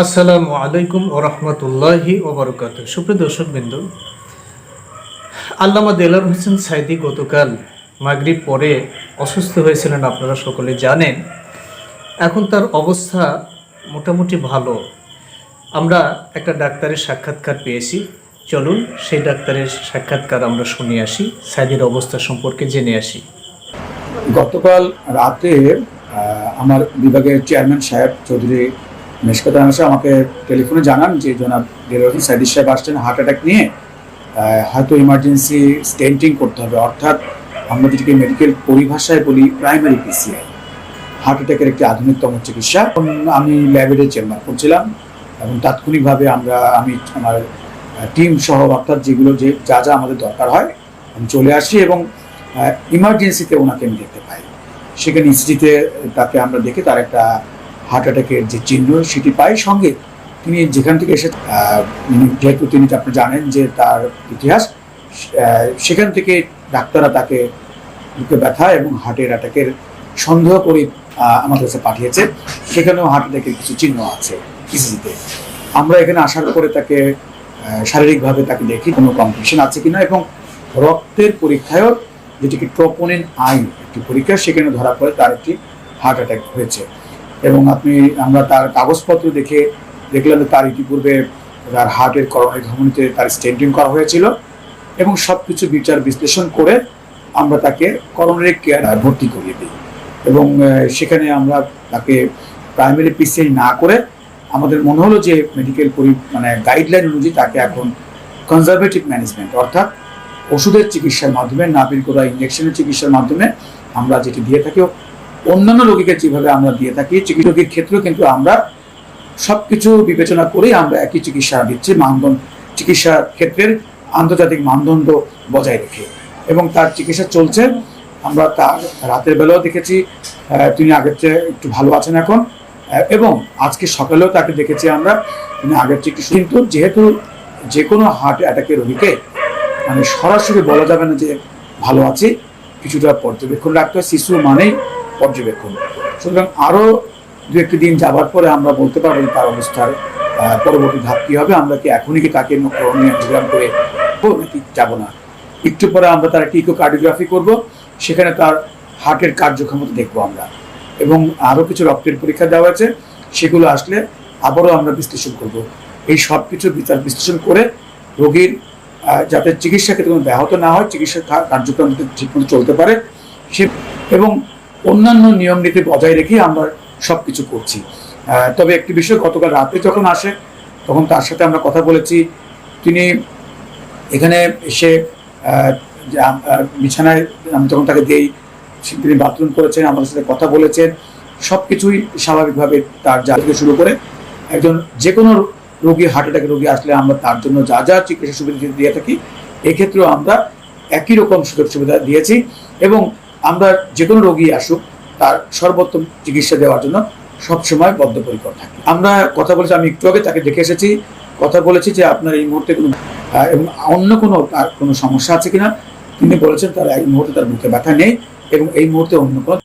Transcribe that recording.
আসসালামু আলাইকুম ও রহমতুল্লাহি ওবরকাত সুপ্রিয় দর্শক বিন্দু আল্লামা দেলার হোসেন সাইদি গতকাল মাগরিব পরে অসুস্থ হয়েছিলেন, আপনারা সকলে জানেন। এখন তার অবস্থা মোটামুটি ভালো। আমরা একটা ডাক্তারের সাক্ষাৎকার পেয়েছি। চলুন সেই ডাক্তারের সাক্ষাৎকার আমরা শুনে আসি, সাইদির অবস্থা সম্পর্কে জেনে আসি। গতকাল রাতে আমার বিভাগের চেয়ারম্যান সাহেব চৌধুরী মেশকাত আনাসা আমাকে টেলিফোনে জানান যে জনাব দেলোয়ার সাইদির সাহেব আসছেন হার্ট অ্যাটাক নিয়ে। হয়তো ইমার্জেন্সি স্টেন্টিং করতে হবে। অর্থাৎ আমরা যেটিকে মেডিকেল পরিভাষায় বলি প্রাইমারি পিসিআই হার্ট অ্যাটাকের একটি আধুনিকতম চিকিৎসা। আমি ল্যাবেডে চেম্বার করছিলাম এবং তাৎক্ষণিকভাবে আমরা, আমি আমার টিম সহ অর্থাৎ যেগুলো যে, যা যা আমাদের দরকার হয়, আমি চলে আসি এবং ইমার্জেন্সিতে ওনাকে আমি দেখতে পাই। সেখানে ইসিজিতে তাকে আমরা দেখে তার একটা হার্ট অ্যাটাকের যে চিহ্ন সেটি পাই সঙ্গে তিনি যেখান থেকে এসে যেহেতু তিনি আপনি জানেন যে তার ইতিহাস সেখান থেকে ডাক্তাররা তাকে বুকে ব্যথা এবং হার্টের অ্যাটাকের সন্দেহ করে আমাদের কাছে পাঠিয়েছে। সেখানেও হার্ট অ্যাটাকের কিছু চিহ্ন আছে ইসিজিতে আমরা এখানে আসার পরে তাকে শারীরিকভাবে তাকে দেখি, কোনো কম্পিটিশন আছে কিনা, এবং রক্তের পরীক্ষায়ও যেটিকে ট্রোপোনিন আইন একটি পরীক্ষা, সেখানে ধরা পড়ে তার একটি হার্ট অ্যাটাক হয়েছে। এবং আপনি, আমরা তার কাগজপত্র দেখে দেখলাম যে তার ইতিপূর্বে তার হার্টের করোনারি ধমনীতে তার স্টেন্টিং করা হয়েছিল এবং সব কিছু বিচার বিশ্লেষণ করে আমরা তাকে করোনারি কেয়ার ভর্তি করিয়ে দিই। এবং সেখানে আমরা তাকে প্রাইমারি পিসিআই না করে আমাদের মনে হলো যে মেডিকেল পরি মানে গাইডলাইন অনুযায়ী তাকে এখন কনজারভেটিভ ম্যানেজমেন্ট অর্থাৎ ওষুধের চিকিৎসার মাধ্যমে নাপির করা ইঞ্জেকশনের চিকিৎসার মাধ্যমে আমরা যেটি দিয়ে থাকি অন্যান্য রোগীকে যেভাবে আমরা দিয়ে থাকি, চিকিৎসকের ক্ষেত্রেও কিন্তু আমরা সব কিছু বিবেচনা করেই আমরা একই চিকিৎসা দিচ্ছি, মানদণ্ড, চিকিৎসা ক্ষেত্রের আন্তর্জাতিক মানদণ্ড বজায় রেখে। এবং তার চিকিৎসা চলছে, আমরা তার রাতের বেলাও দেখেছি তিনি আগের চেয়ে একটু ভালো আছেন এখন। এবং আজকে সকালেও তাকে দেখেছি আমরা, তিনি আগের চিকিৎসা কিন্তু যেহেতু যে কোনো হার্ট অ্যাটাকের রোগীকে মানে সরাসরি বলা যাবে না যে ভালো আছে, কিছুটা পর্যবেক্ষণ রাখতে হয়, শিশু মানেই পর্যবেক্ষণ। সুতরাং আরও দু একটি দিন যাবার পরে আমরা বলতে পারব তার অবস্থার পরবর্তী ধাপ কী হবে। আমরা কি এখনই কি তাকে করণীয় করে নাকি যাব না। একটু পরে আমরা তার একটি ইকোকার্ডিওগ্রাফি করব। সেখানে তার হার্টের কার্যক্ষমতা দেখব আমরা। এবং আরও কিছু রক্তের পরীক্ষা দেওয়া আছে। সেগুলো আসলে আবারও আমরা বিশ্লেষণ করব। এই সব কিছু বিচার বিশ্লেষণ করে রোগীর যাতে চিকিৎসা ক্ষেত্রে কোনো ব্যাহত না হয়, চিকিৎসা কার্যক্রম ঠিকমতো চলতে পারে। সে এবং অন্যান্য নিয়ম নীতি বজায় রেখেই আমরা সব কিছু করছি তবে একটি বিষয় গতকাল রাতে যখন আসে, তখন তার সাথে আমরা কথা বলেছি। তিনি এখানে এসে বিছানায় আমি যখন তাকে দেই তিনি বাথরুম করেছেন, আমাদের সাথে কথা বলেছেন। সব কিছুই স্বাভাবিকভাবে তার যা থেকে শুরু করে, একজন যে কোনো রোগী হার্ট অ্যাটাক রোগী আসলে আমরা তার জন্য যা যা চিকিৎসা সুবিধা দিয়ে থাকি, এক্ষেত্রেও আমরা একই রকম সুযোগ সুবিধা দিয়েছি। এবং আমরা যে কোনো রোগী আসুক, তার সর্বোত্তম চিকিৎসা দেওয়ার জন্য সবসময় বদ্ধপরিকর থাকি। আমরা কথা বলেছি, আমি একটু আগে তাকে দেখে এসেছি, কথা বলেছি যে আপনার এই মুহূর্তে কোনো এবং অন্য কোনো, তার কোনো সমস্যা আছে কিনা? তিনি বলেছেন তার এই মুহূর্তে তার মুখে ব্যথা নেই, এবং এই মুহূর্তে অন্য কোনো